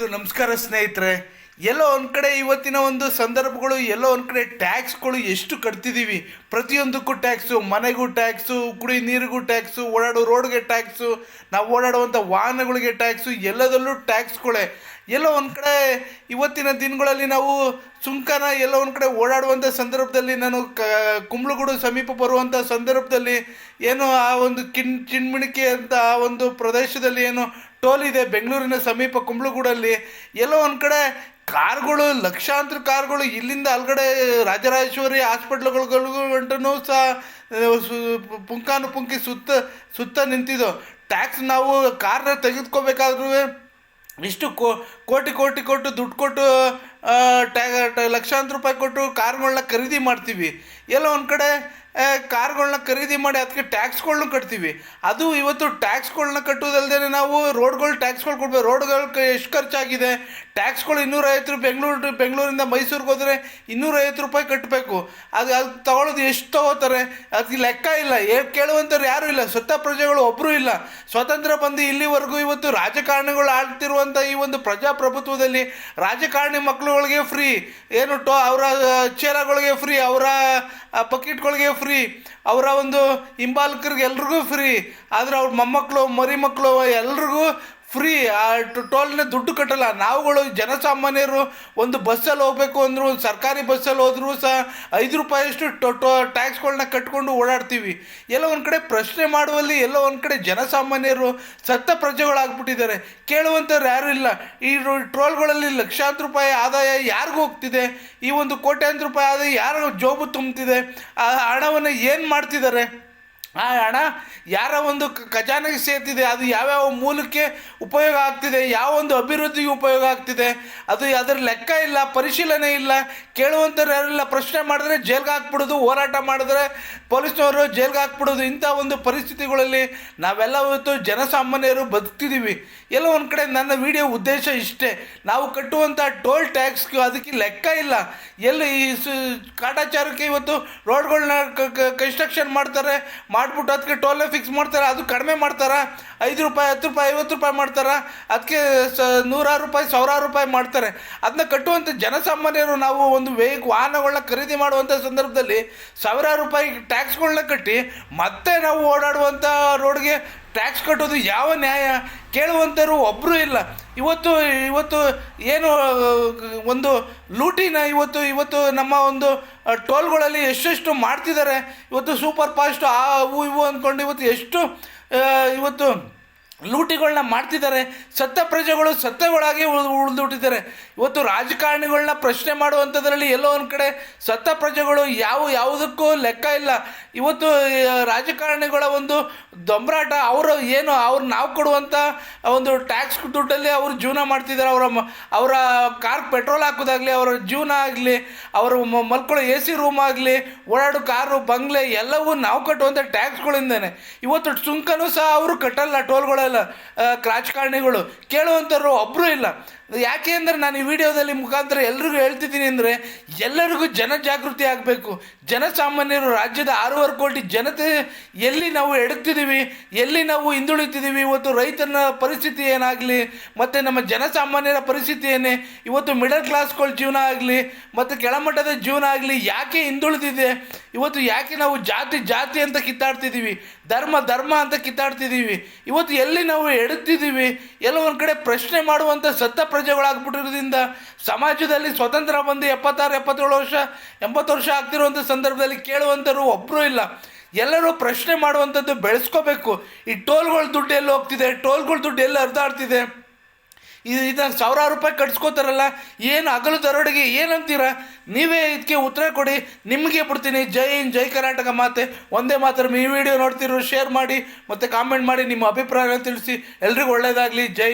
ನಮಸ್ಕಾರ ಸ್ನೇಹಿತರೆ, ಎಲ್ಲೋ ಒಂದು ಕಡೆ ಇವತ್ತಿನ ಒಂದು ಸಂದರ್ಭಗಳು, ಎಲ್ಲೋ ಒಂದು ಕಡೆ ಟ್ಯಾಕ್ಸ್ಗಳು ಎಷ್ಟು ಕಟ್ತಿದ್ದೀವಿ ಪ್ರತಿಯೊಂದಕ್ಕೂ ಟ್ಯಾಕ್ಸು, ಮನೆಗೂ ಟ್ಯಾಕ್ಸು, ಕುಡಿ ನೀರಿಗೂ ಟ್ಯಾಕ್ಸು, ಓಡಾಡೋ ರೋಡ್ಗೆ ಟ್ಯಾಕ್ಸು, ನಾವು ಓಡಾಡುವಂಥ ವಾಹನಗಳಿಗೆ ಟ್ಯಾಕ್ಸು ಎಲ್ಲದಲ್ಲೂ ಟ್ಯಾಕ್ಸ್ಗಳೇ. ಎಲ್ಲೋ ಒಂದು ಕಡೆ ಇವತ್ತಿನ ದಿನಗಳಲ್ಲಿ ನಾವು ಸುಂಕನ ಎಲ್ಲೋ ಒಂದು ಕಡೆ ಓಡಾಡುವಂಥ ಸಂದರ್ಭದಲ್ಲಿ ನಾನು ಕ, ಕುಂಬ್ಳಗೂಡು ಸಮೀಪ ಬರುವಂಥ ಸಂದರ್ಭದಲ್ಲಿ ಏನು ಆ ಒಂದು ಕಿಣ್ ಚಿಣ್ಮಿಣಿಕೆ ಅಂತ ಆ ಒಂದು ಪ್ರದೇಶದಲ್ಲಿ ಏನು ಟೋಲ್ ಇದೆ ಬೆಂಗಳೂರಿನ ಸಮೀಪ ಕುಂಬ್ಳಗೂಡಲ್ಲಿ. ಎಲ್ಲೋ ಒಂದು ಕಡೆ ಕಾರ್ಗಳು, ಲಕ್ಷಾಂತರ ಕಾರ್ಗಳು ಇಲ್ಲಿಂದ ಅಲ್ಗಡೆ ರಾಜರಾಜೇಶ್ವರಿ ಹಾಸ್ಪಿಟ್ಲ್ಗಳಿಗೂ ಗಂಟನೂ ಸಹ ಪುಂಕಾನು ಪುಂಕಿ ಸುತ್ತ ಸುತ್ತ ನಿಂತಿದ್ದು. ಟ್ಯಾಕ್ಸ್ ನಾವು ಕಾರ್ನ ತೆಗೆದುಕೋಬೇಕಾದ್ರೂ ಇಷ್ಟು ಕೋಟಿ ಕೋಟಿ ಕೊಟ್ಟು ದುಡ್ಡು ಕೊಟ್ಟು ಟ್ಯಾ ಲಕ್ಷಾಂತರ ರೂಪಾಯಿ ಕೊಟ್ಟು ಕಾರ್ಗಳನ್ನ ಖರೀದಿ ಮಾಡ್ತೀವಿ. ಎಲ್ಲೋ ಒಂದು ಕಡೆ ಆ, ಕಾರ್ಗಳ್ನ ಖರೀದಿ ಮಾಡಿ ಅದಕ್ಕೆ ಟ್ಯಾಕ್ಸ್ಗಳನ್ನ ಕಟ್ತೀವಿ. ಅದು ಇವತ್ತು ಟ್ಯಾಕ್ಸ್ಗಳನ್ನ ಕಟ್ಟುವುದಲ್ಲದೆ ನಾವು ರೋಡ್ಗಳು ಟ್ಯಾಕ್ಸ್ಗಳು ಕೊಡ್ಬೇಕು. ರೋಡ್ಗಳು ಎಷ್ಟು ಖರ್ಚಾಗಿದೆ? ಟ್ಯಾಕ್ಸ್ಗಳು ಇನ್ನೂರೈವತ್ತು ರೂಪಾಯಿ ಬೆಂಗಳೂರು ಬೆಂಗಳೂರಿಂದ ಮೈಸೂರಿಗೆ ಹೋದರೆ ಇನ್ನೂರೈವತ್ತು ರೂಪಾಯಿ ಕಟ್ಟಬೇಕು. ಅದು ಅದು ತಗೊಳ್ಳೋದು ಎಷ್ಟು ತಗೋತಾರೆ ಅದಕ್ಕೆ ಲೆಕ್ಕ ಇಲ್ಲ. ಕೇಳುವಂಥವ್ರು ಯಾರೂ ಇಲ್ಲ. ಸ್ವತಃ ಪ್ರಜೆಗಳು ಒಬ್ಬರೂ ಇಲ್ಲ. ಸ್ವಾತಂತ್ರ್ಯ ಬಂದು ಇಲ್ಲಿವರೆಗೂ ಇವತ್ತು ರಾಜಕಾರಣಿಗಳು ಆಡ್ತಿರುವಂಥ ಈ ಒಂದು ಪ್ರಜಾಪ್ರಭುತ್ವದಲ್ಲಿ ರಾಜಕಾರಣಿ ಮಕ್ಕಳುಗಳಿಗೆ ಫ್ರೀ. ಏನು ಟೋ ಅವರ ಚೇರಗಳಿಗೆ ಫ್ರೀ. ಅವರ ಪಕಿಟ್ಗಳಿಗೆ ಫ್ರೀ. ಅವರ ಒಂದು ಹಿಂಬಾಲಕರಿಗೆ ಎಲ್ರಿಗೂ ಫ್ರೀ. ಆದರೆ ಅವ್ರ ಮೊಮ್ಮಕ್ಕಳು ಮರಿ ಮಕ್ಕಳು ಎಲ್ರಿಗೂ ಫ್ರೀ ಆ ಟೋಲ್ನ ದುಡ್ಡು ಕಟ್ಟಲ್ಲ. ನಾವುಗಳು ಜನಸಾಮಾನ್ಯರು ಒಂದು ಬಸ್ಸಲ್ಲಿ ಹೋಗ್ಬೇಕು ಅಂದರೂ ಒಂದು ಸರ್ಕಾರಿ ಬಸ್ಸಲ್ಲಿ ಹೋದರೂ ಸಹ ಐದು ರೂಪಾಯಿಯಷ್ಟು ಟೊ ಟೊ ಟ್ಯಾಕ್ಸ್ಗಳನ್ನ ಕಟ್ಕೊಂಡು ಓಡಾಡ್ತೀವಿ. ಎಲ್ಲ ಒಂದು ಕಡೆ ಪ್ರಶ್ನೆ ಮಾಡುವಲ್ಲಿ ಎಲ್ಲ ಒಂದು ಕಡೆ ಜನಸಾಮಾನ್ಯರು ಸತ್ತ ಪ್ರಜೆಗಳಾಗ್ಬಿಟ್ಟಿದ್ದಾರೆ. ಕೇಳುವಂಥವ್ರು ಯಾರೂ ಇಲ್ಲ. ಈ ಟ್ರೋಲ್ಗಳಲ್ಲಿ ಲಕ್ಷಾಂತರ ರೂಪಾಯಿ ಆದಾಯ ಯಾರಿಗೂ ಹೋಗ್ತಿದೆ? ಈ ಒಂದು ಕೋಟ್ಯಾಂತರ ರೂಪಾಯಿ ಆದಾಯ ಯಾರು ಜೋಬು ತುಂಬ್ತಿದೆ ಆ ಹಣವನ್ನು ಏನು ಮಾಡ್ತಿದ್ದಾರೆ? ಆ ಹಣ ಯಾರ ಒಂದು ಖಜಾನೆಗೆ ಸೇರ್ತಿದೆ, ಅದು ಯಾವ್ಯಾವ ಮೂಲಕ್ಕೆ ಉಪಯೋಗ ಆಗ್ತಿದೆ, ಯಾವ ಒಂದು ಅಭಿವೃದ್ಧಿಗೆ ಉಪಯೋಗ ಆಗ್ತಿದೆ, ಅದು ಅದರ ಲೆಕ್ಕ ಇಲ್ಲ, ಪರಿಶೀಲನೆ ಇಲ್ಲ ಕೇಳುವಂಥವ್ರು ಯಾರೆಲ್ಲ ಪ್ರಶ್ನೆ ಮಾಡಿದ್ರೆ ಜೈಲ್ಗೆ ಹಾಕ್ಬಿಡೋದು, ಹೋರಾಟ ಮಾಡಿದ್ರೆ ಪೊಲೀಸ್ನವರು ಜೈಲ್ಗೆ ಹಾಕ್ಬಿಡೋದು, ಇಂಥ ಒಂದು ಪರಿಸ್ಥಿತಿಗಳಲ್ಲಿ ನಾವೆಲ್ಲ ಇವತ್ತು ಜನಸಾಮಾನ್ಯರು ಬದುಕ್ತಿದ್ದೀವಿ ಎಲ್ಲ ಒಂದು ಕಡೆ ನನ್ನ ವಿಡಿಯೋ ಉದ್ದೇಶ ಇಷ್ಟೇ, ನಾವು ಕಟ್ಟುವಂಥ ಟೋಲ್ ಟ್ಯಾಕ್ಸ್ಗೆ ಅದಕ್ಕೆ ಲೆಕ್ಕ ಇಲ್ಲ. ಎಲ್ಲಿ ಈ ಕಾಟಾಚಾರಕ್ಕೆ ಇವತ್ತು ರೋಡ್ಗಳನ್ನ ಕನ್ಸ್ಟ್ರಕ್ಷನ್ ಮಾಡ್ತಾರೆ ಮಾಡ್ಬಿಟ್ಟು ಅದಕ್ಕೆ ಟೋಲ್ನ ಫಿಕ್ಸ್ ಮಾಡ್ತಾರೆ? ಅದು ಕಡಿಮೆ ಮಾಡ್ತಾರೆ? ಐದು ರೂಪಾಯಿ, ಹತ್ತು ರೂಪಾಯಿ, ಐವತ್ತು ರೂಪಾಯಿ ಮಾಡ್ತಾರೆ? ಅದಕ್ಕೆ ಸ, ನೂರಾರು ರೂಪಾಯಿ, ಸಾವಿರಾರು ರೂಪಾಯಿ ಮಾಡ್ತಾರೆ. ಅದನ್ನ ಕಟ್ಟುವಂಥ ಜನಸಾಮಾನ್ಯರು ನಾವು ಒಂದು ವೇಗ ವಾಹನಗಳನ್ನ ಖರೀದಿ ಮಾಡುವಂಥ ಸಂದರ್ಭದಲ್ಲಿ ಸಾವಿರಾರು ರೂಪಾಯಿ ಟ್ಯಾಕ್ಸ್ಗಳನ್ನ ಕಟ್ಟಿ ಮತ್ತೆ ನಾವು ಓಡಾಡುವಂಥ ರೋಡ್ಗೆ ಟ್ಯಾಕ್ಸ್ ಕಟ್ಟೋದು ಯಾವ ನ್ಯಾಯ? ಕೇಳುವಂಥವ್ರು ಒಬ್ಬರೂ ಇಲ್ಲ. ಇವತ್ತು ಇವತ್ತು ಏನು ಒಂದು ಲೂಟಿನ ಇವತ್ತು ಇವತ್ತು ನಮ್ಮ ಒಂದು ಟೋಲ್ಗಳಲ್ಲಿ ಎಷ್ಟೆಷ್ಟು ಮಾಡ್ತಿದ್ದಾರೆ. ಇವತ್ತು ಸೂಪರ್ ಫಾಸ್ಟ್ ಆ, ಅವು, ಇವು ಅಂದ್ಕೊಂಡು ಇವತ್ತು ಎಷ್ಟು ಇವತ್ತು ಲೂಟಿಗಳನ್ನ ಮಾಡ್ತಿದ್ದಾರೆ. ಸತ್ತ ಪ್ರಜೆಗಳು ಸತ್ತಗಳಾಗಿ ಉಳಿದುಬಿಟ್ಟಿದ್ದಾರೆ ಇವತ್ತು ರಾಜಕಾರಣಿಗಳನ್ನ ಪ್ರಶ್ನೆ ಮಾಡುವಂಥದ್ರಲ್ಲಿ ಎಲ್ಲೋ ಒಂದು ಕಡೆ ಸತ್ತ ಪ್ರಜೆಗಳು ಯಾವ, ಯಾವುದಕ್ಕೂ ಲೆಕ್ಕ ಇಲ್ಲ. ಇವತ್ತು ರಾಜಕಾರಣಿಗಳ ಒಂದು ದೊಂಬರಾಟ ಅವರು ಏನು, ಅವ್ರು ನಾವು ಕೊಡುವಂಥ ಒಂದು ಟ್ಯಾಕ್ಸ್ ದುಡ್ಡಲ್ಲಿ ಅವರು ಜೀವನ ಮಾಡ್ತಿದ್ದಾರೆ. ಅವರ ಅವರ ಕಾರ್ ಪೆಟ್ರೋಲ್ ಹಾಕೋದಾಗಲಿ, ಅವರ ಜೀವನ ಆಗಲಿ, ಅವರು ಮಲ್ಕೊಳ್ಳೋ ಎ ಸಿ ರೂಮ್ ಆಗಲಿ, ಓಡಾಡೋ ಕಾರು, ಬಂಗ್ಲೆ ಎಲ್ಲವೂ ನಾವು ಕಟ್ಟುವಂಥ ಟ್ಯಾಕ್ಸ್ಗಳಿಂದನೇ. ಇವತ್ತು ಸುಂಕನೂ ಸಹ ಅವರು ಕಟ್ಟಲ್ಲ ಟೋಲ್ಗಳೆಲ್ಲ ಆ, ರಾಜಕಾರಣಿಗಳು ಕೇಳುವಂಥವ್ರು ಒಬ್ಬರೂ ಇಲ್ಲ. ಯಾಕೆ ಅಂದರೆ ನಾನು ಈ ವಿಡಿಯೋದಲ್ಲಿ ಮುಖಾಂತರ ಎಲ್ರಿಗೂ ಹೇಳ್ತಿದ್ದೀನಿ ಅಂದರೆ ಎಲ್ಲರಿಗೂ ಜನ ಜಾಗೃತಿ ಆಗಬೇಕು. ಜನಸಾಮಾನ್ಯರು ರಾಜ್ಯದ ಆರೂವರೆ ಕೋಟಿ ಜನತೆ ಎಲ್ಲಿ ನಾವು ಎಡುತ್ತಿದ್ದೀವಿ ಎಲ್ಲಿ ನಾವು ಹಿಂದುಳಿತಿದ್ದೀವಿ ಇವತ್ತು ರೈತನ ಪರಿಸ್ಥಿತಿ ಏನಾಗಲಿ ಮತ್ತು ನಮ್ಮ ಜನಸಾಮಾನ್ಯರ ಪರಿಸ್ಥಿತಿ ಏನೇ ಇವತ್ತು ಮಿಡಲ್ ಕ್ಲಾಸ್ಗಳ ಜೀವನ ಆಗಲಿ ಮತ್ತು ಕೆಳಮಟ್ಟದ ಜೀವನ ಆಗಲಿ ಯಾಕೆ ಹಿಂದುಳಿದಿದೆ? ಇವತ್ತು ಯಾಕೆ ನಾವು ಜಾತಿ ಜಾತಿ ಅಂತ ಕಿತ್ತಾಡ್ತಿದ್ದೀವಿ ಧರ್ಮ ಧರ್ಮ ಅಂತ ಕಿತ್ತಾಡ್ತಿದ್ದೀವಿ ಇವತ್ತು ಎಲ್ಲಿ ನಾವು ಎಡುತ್ತಿದ್ದೀವಿ? ಎಲ್ಲ ಕಡೆ ಪ್ರಶ್ನೆ ಮಾಡುವಂಥ ಸತ್ತ ಪ್ರಜೆಗಳಾಗ್ಬಿಟ್ಟಿರೋದ್ರಿಂದ ಸಮಾಜದಲ್ಲಿ ಸ್ವತಂತ್ರ ಬಂದು ಎಪ್ಪತ್ತಾರು, ಎಪ್ಪತ್ತೇಳು ವರ್ಷ, ಎಂಬತ್ತು ವರ್ಷ ಆಗ್ತಿರುವಂಥ ಸಂದರ್ಭದಲ್ಲಿ ಕೇಳುವಂಥವ್ರು ಒಬ್ಬರೂ ಇಲ್ಲ. ಎಲ್ಲರೂ ಪ್ರಶ್ನೆ ಮಾಡುವಂಥದ್ದು ಬೆಳೆಸ್ಕೋಬೇಕು. ಈ ಟೋಲ್ಗಳ ದುಡ್ಡು ಎಲ್ಲಿ ಹೋಗ್ತಿದೆ, ಟೋಲ್ಗಳ ದುಡ್ಡು ಎಲ್ಲಿ ಹರಿದಾಡ್ತಿದೆ. ಇದು ಇದನ್ನು ಸಾವಿರಾರು ರೂಪಾಯಿ ಕಟ್ಸ್ಕೋತಾರಲ್ಲ, ಏನು ಹಗಲು ದರೋಡೆಗೆ ಏನಂತೀರ? ನೀವೇ ಇದಕ್ಕೆ ಉತ್ತರ ಕೊಡಿ, ನಿಮಗೆ ಬಿಡ್ತೀನಿ. ಜೈ ಇನ್ ಜೈ ಕರ್ನಾಟಕ ಮಾತೆ. ಒಂದೇ ಮಾತ್ರ ಈ ವಿಡಿಯೋ ನೋಡ್ತಿರೋ ಶೇರ್ ಮಾಡಿ, ಮತ್ತು ಕಾಮೆಂಟ್ ಮಾಡಿ, ನಿಮ್ಮ ಅಭಿಪ್ರಾಯ ತಿಳಿಸಿ. ಎಲ್ರಿಗೂ ಒಳ್ಳೆಯದಾಗಲಿ ಜೈ